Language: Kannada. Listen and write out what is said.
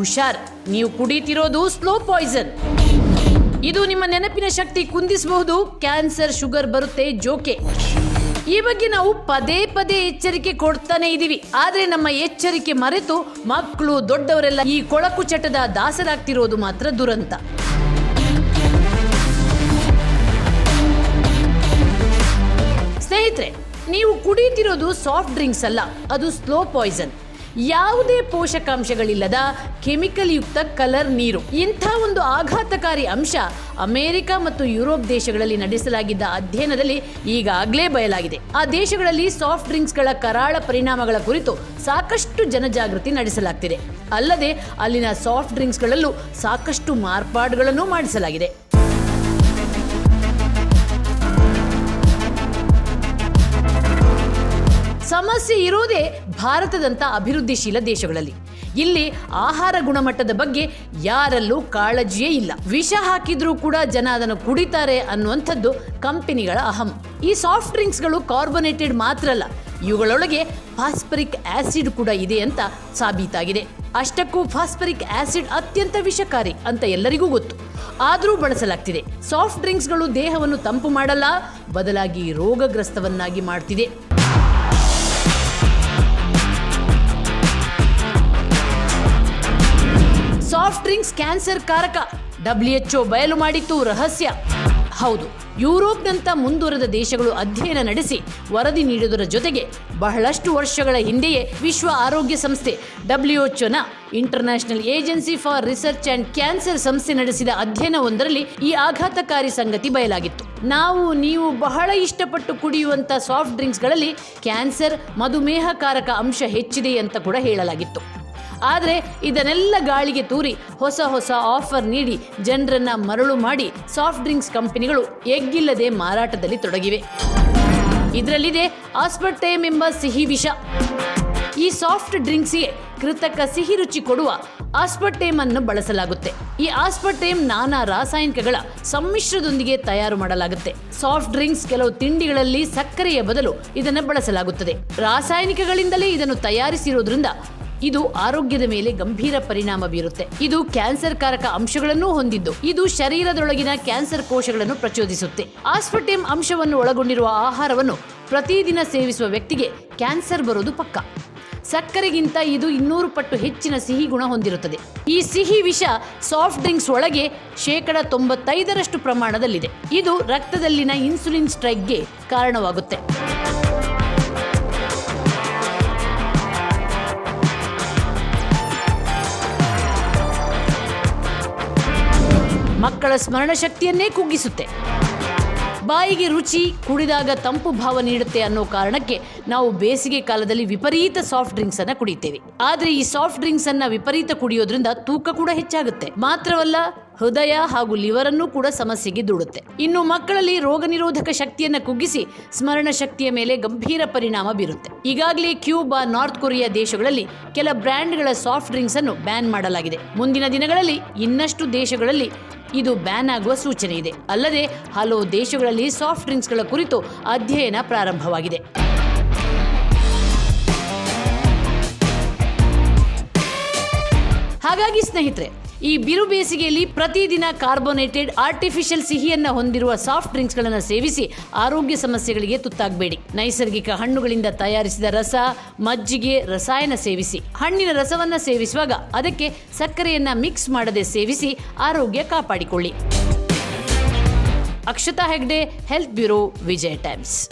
ಹುಷಾರ್. ನೀವು ಕುಡಿತಿರೋದು ಸ್ಲೋ ಪಾಯ್ಸನ್ ಇದು ನಿಮ್ಮ ನೆನಪಿನ ಶಕ್ತಿ ಕುಂದಿಸಬಹುದು ಕ್ಯಾನ್ಸರ್ ಶುಗರ್ ಬರುತ್ತೆ, ಜೋಕೆ. ಈ ಬಗ್ಗೆ ನಾವು ಪದೇ ಪದೇ ಎಚ್ಚರಿಕೆ ಕೊಡ್ತಾನೆ ಇದೀವಿ. ಆದ್ರೆ ನಮ್ಮ ಎಚ್ಚರಿಕೆ ಮರೆತು ಮಕ್ಕಳು, ದೊಡ್ಡವರೆಲ್ಲ ಈ ಕೊಳಕು ಚಟದ ದಾಸರಾಗ್ತಿರೋದು ಮಾತ್ರ ದುರಂತ. ಸ್ನೇಹಿತರೆ, ನೀವು ಕುಡಿಯುತ್ತಿರೋದು ಸಾಫ್ಟ್ ಡ್ರಿಂಕ್ಸ್ ಅಲ್ಲ, ಅದು ಸ್ಲೋ ಪಾಯ್ಸನ್ ಯಾವುದೇ ಪೋಷಕಾಂಶಗಳಿಲ್ಲದ ಕೆಮಿಕಲ್ ಯುಕ್ತ ಕಲರ್ ನೀರು. ಇಂಥ ಒಂದು ಆಘಾತಕಾರಿ ಅಂಶ ಅಮೆರಿಕ ಮತ್ತು ಯುರೋಪ್ ದೇಶಗಳಲ್ಲಿ ನಡೆಸಲಾಗಿದ್ದ ಅಧ್ಯಯನದಲ್ಲಿ ಈಗಾಗಲೇ ಬಯಲಾಗಿದೆ. ಆ ದೇಶಗಳಲ್ಲಿ ಸಾಫ್ಟ್ ಡ್ರಿಂಕ್ಸ್ಗಳ ಕರಾಳ ಪರಿಣಾಮಗಳ ಕುರಿತು ಸಾಕಷ್ಟು ಜನಜಾಗೃತಿ ನಡೆಸಲಾಗ್ತಿದೆ. ಅಲ್ಲದೆ ಅಲ್ಲಿನ ಸಾಫ್ಟ್ ಡ್ರಿಂಕ್ಸ್ಗಳಲ್ಲೂ ಸಾಕಷ್ಟು ಮಾರ್ಪಾಡುಗಳನ್ನು ಮಾಡಿಸಲಾಗಿದೆ. ಸಮಸ್ಯೆ ಇರೋದೇ ಭಾರತದಂಥ ಅಭಿವೃದ್ಧಿಶೀಲ ದೇಶಗಳಲ್ಲಿ. ಇಲ್ಲಿ ಆಹಾರ ಗುಣಮಟ್ಟದ ಬಗ್ಗೆ ಯಾರಲ್ಲೂ ಕಾಳಜಿಯೇ ಇಲ್ಲ. ವಿಷ ಹಾಕಿದ್ರೂ ಕೂಡ ಜನ ಅದನ್ನು ಕುಡಿತಾರೆ ಅನ್ನುವಂಥದ್ದು ಕಂಪನಿಗಳ ಅಹಂ. ಈ ಸಾಫ್ಟ್ ಡ್ರಿಂಕ್ಸ್ಗಳು ಕಾರ್ಬೊನೇಟೆಡ್ ಮಾತ್ರ ಅಲ್ಲ, ಇವುಗಳೊಳಗೆ ಫಾಸ್ಪರಿಕ್ ಆಸಿಡ್ ಕೂಡ ಇದೆ ಅಂತ ಸಾಬೀತಾಗಿದೆ. ಅಷ್ಟಕ್ಕೂ ಫಾಸ್ಪರಿಕ್ ಆಸಿಡ್ ಅತ್ಯಂತ ವಿಷಕಾರಿ ಅಂತ ಎಲ್ಲರಿಗೂ ಗೊತ್ತು. ಆದರೂ ಬಳಸಲಾಗ್ತಿದೆ. ಸಾಫ್ಟ್ ಡ್ರಿಂಕ್ಸ್ಗಳು ದೇಹವನ್ನು ತಂಪು ಮಾಡಲ್ಲ, ಬದಲಾಗಿ ರೋಗಗ್ರಸ್ತವನ್ನಾಗಿ ಮಾಡ್ತಿದೆ. ಡ್ರಿಂಕ್ಸ್ ಕ್ಯಾನ್ಸರ್ ಕಾರಕ. ಡಬ್ಲ್ಯೂಎಚ್ಒ ಬಯಲು ಮಾಡಿತ್ತು ರಹಸ್ಯ. ಹೌದು, ಯುರೋಪ್ನಂತ ಮುಂದುವರೆದ ದೇಶಗಳು ಅಧ್ಯಯನ ನಡೆಸಿ ವರದಿ ನೀಡುವುದರ ಜೊತೆಗೆ ಬಹಳಷ್ಟು ವರ್ಷಗಳ ಹಿಂದೆಯೇ ವಿಶ್ವ ಆರೋಗ್ಯ ಸಂಸ್ಥೆ ಡಬ್ಲ್ಯೂಎಚ್ಒನ international agency for research and cancer ಸಂಸ್ಥೆ ನಡೆಸಿದ ಅಧ್ಯಯನವೊಂದರಲ್ಲಿ ಈ ಆಘಾತಕಾರಿ ಸಂಗತಿ ಬಯಲಾಗಿತ್ತು. ನಾವು, ನೀವು ಬಹಳ ಇಷ್ಟಪಟ್ಟು ಕುಡಿಯುವಂಥ ಸಾಫ್ಟ್ ಡ್ರಿಂಕ್ಸ್ಗಳಲ್ಲಿ ಕ್ಯಾನ್ಸರ್, ಮಧುಮೇಹಕಾರಕ ಅಂಶ ಹೆಚ್ಚಿದೆ ಅಂತ ಕೂಡ ಹೇಳಲಾಗಿತ್ತು. ಆದರೆ ಇದನ್ನೆಲ್ಲ ಗಾಳಿಗೆ ತೂರಿ ಹೊಸ ಹೊಸ ಆಫರ್ ನೀಡಿ ಜನರನ್ನ ಮರಳು ಮಾಡಿ ಸಾಫ್ಟ್ ಡ್ರಿಂಕ್ಸ್ ಕಂಪನಿಗಳು ಎಗ್ಗಿಲ್ಲದೆ ಮಾರಾಟದಲ್ಲಿ ತೊಡಗಿವೆ. ಇದರಲ್ಲಿದೆ ಆಸ್ಪರ್ಟೇಮ್ ಎಂಬ ಸಿಹಿ ವಿಷ. ಈ ಸಾಫ್ಟ್ ಡ್ರಿಂಕ್ಸ್ಗೆ ಕೃತಕ ಸಿಹಿ ರುಚಿ ಕೊಡುವ ಆಸ್ಪರ್ಟೇಮ್ ಅನ್ನು ಬಳಸಲಾಗುತ್ತೆ. ಈ ಆಸ್ಪರ್ಟೇಮ್ ನಾನಾ ರಾಸಾಯನಿಕಗಳ ಸಮ್ಮಿಶ್ರದೊಂದಿಗೆ ತಯಾರು ಮಾಡಲಾಗುತ್ತೆ. ಸಾಫ್ಟ್ ಡ್ರಿಂಕ್ಸ್ ಕೆಲವು ತಿಂಡಿಗಳಲ್ಲಿ ಸಕ್ಕರೆಯ ಬದಲು ಇದನ್ನು ಬಳಸಲಾಗುತ್ತದೆ. ರಾಸಾಯನಿಕಗಳಿಂದಲೇ ಇದನ್ನು ತಯಾರಿಸಿರೋದ್ರಿಂದ ಇದು ಆರೋಗ್ಯದ ಮೇಲೆ ಗಂಭೀರ ಪರಿಣಾಮ ಬೀರುತ್ತೆ. ಇದು ಕ್ಯಾನ್ಸರ್ ಕಾರಕ ಅಂಶಗಳನ್ನು ಹೊಂದಿದ್ದು. ಇದು ಶರೀರದೊಳಗಿನ ಕ್ಯಾನ್ಸರ್ ಕೋಶಗಳನ್ನು ಪ್ರಚೋದಿಸುತ್ತೆ. ಆಸ್ಪರ್ಟೇಮ್ ಅಂಶವನ್ನು ಒಳಗೊಂಡಿರುವ ಆಹಾರವನ್ನು ಪ್ರತಿದಿನ ಸೇವಿಸುವ ವ್ಯಕ್ತಿಗೆ ಕ್ಯಾನ್ಸರ್ ಬರೋದು ಪಕ್ಕ. ಸಕ್ಕರೆಗಿಂತ ಇದು ಇನ್ನೂರು ಪಟ್ಟು ಹೆಚ್ಚಿನ ಸಿಹಿ ಗುಣ ಹೊಂದಿರುತ್ತದೆ. ಈ ಸಿಹಿ ವಿಷ ಸಾಫ್ಟ್ ಡ್ರಿಂಕ್ಸ್ ಒಳಗೆ ಶೇಕಡ ತೊಂಬತ್ತೈದರಷ್ಟು ಪ್ರಮಾಣದಲ್ಲಿದೆ. ಇದು ರಕ್ತದಲ್ಲಿನ ಇನ್ಸುಲಿನ್ ಸ್ಟ್ರೈಕ್ಗೆ ಕಾರಣವಾಗುತ್ತೆ. ಮಕ್ಕಳ ಸ್ಮರಣ ಶಕ್ತಿಯನ್ನೇ ಕುಗ್ಗಿಸುತ್ತೆ. ಬಾಯಿಗೆ ರುಚಿ, ಕುಡಿದಾಗ ತಂಪು ಭಾವ ನೀಡುತ್ತೆ ಅನ್ನೋ ಕಾರಣಕ್ಕೆ ನಾವು ಬೇಸಿಗೆ ಕಾಲದಲ್ಲಿ ವಿಪರೀತ ಸಾಫ್ಟ್ ಡ್ರಿಂಕ್ಸ್ ಅನ್ನ ಕುಡಿತೇವೆ. ಆದ್ರೆ ಈ ಸಾಫ್ಟ್ ಡ್ರಿಂಕ್ಸ್ ಅನ್ನ ವಿಪರೀತ ಕುಡಿಯೋದ್ರಿಂದ ತೂಕ ಕೂಡ ಹೆಚ್ಚಾಗುತ್ತೆ. ಮಾತ್ರವಲ್ಲ, ಹೃದಯ ಹಾಗೂ ಲಿವರ್ ಅನ್ನು ಕೂಡ ಸಮಸ್ಯೆಗೆ ದೂಡುತ್ತೆ. ಇನ್ನು ಮಕ್ಕಳಲ್ಲಿ ರೋಗ ನಿರೋಧಕ ಶಕ್ತಿಯನ್ನ ಕುಗ್ಗಿಸಿ ಸ್ಮರಣ ಶಕ್ತಿಯ ಮೇಲೆ ಗಂಭೀರ ಪರಿಣಾಮ ಬೀರುತ್ತೆ. ಈಗಾಗಲೇ ಕ್ಯೂಬಾ, ನಾರ್ತ್ ಕೊರಿಯಾ ದೇಶಗಳಲ್ಲಿ ಕೆಲ ಬ್ರ್ಯಾಂಡ್ಗಳ ಸಾಫ್ಟ್ ಡ್ರಿಂಕ್ಸ್ ಅನ್ನು ಬ್ಯಾನ್ ಮಾಡಲಾಗಿದೆ. ಮುಂದಿನ ದಿನಗಳಲ್ಲಿ ಇನ್ನಷ್ಟು ದೇಶಗಳಲ್ಲಿ ಇದು ಬ್ಯಾನ್ ಆಗುವ ಸೂಚನೆ ಇದೆ. ಅಲ್ಲದೆ, ಹಲವು ದೇಶಗಳಲ್ಲಿ ಸಾಫ್ಟ್ ಡ್ರಿಂಕ್ಸ್ಗಳ ಕುರಿತು ಅಧ್ಯಯನ ಪ್ರಾರಂಭವಾಗಿದೆ. ಹಾಗಾಗಿ ಸ್ನೇಹಿತರೆ ಈ ಬಿರು ಬೇಸಿಗೆಯಲ್ಲಿ ಪ್ರತಿದಿನ ಕಾರ್ಬೋನೇಟೆಡ್ ಆರ್ಟಿಫಿಷಿಯಲ್ ಸಿಹಿಯನ್ನ ಹೊಂದಿರುವ ಸಾಫ್ಟ್ ಡ್ರಿಂಕ್ಸ್ಗಳನ್ನು ಸೇವಿಸಿ ಆರೋಗ್ಯ ಸಮಸ್ಯೆಗಳಿಗೆ ತುತ್ತಾಗಬೇಡಿ. ನೈಸರ್ಗಿಕ ಹಣ್ಣುಗಳಿಂದ ತಯಾರಿಸಿದ ರಸ, ಮಜ್ಜಿಗೆ, ರಸಾಯನ ಸೇವಿಸಿ. ಹಣ್ಣಿನ ರಸವನ್ನ ಸೇವಿಸುವಾಗ ಅದಕ್ಕೆ ಸಕ್ಕರೆಯನ್ನ ಮಿಕ್ಸ್ ಮಾಡದೆ ಸೇವಿಸಿ ಆರೋಗ್ಯ ಕಾಪಾಡಿಕೊಳ್ಳಿ. Akshata Hegde, health bureau, Vijaya Times.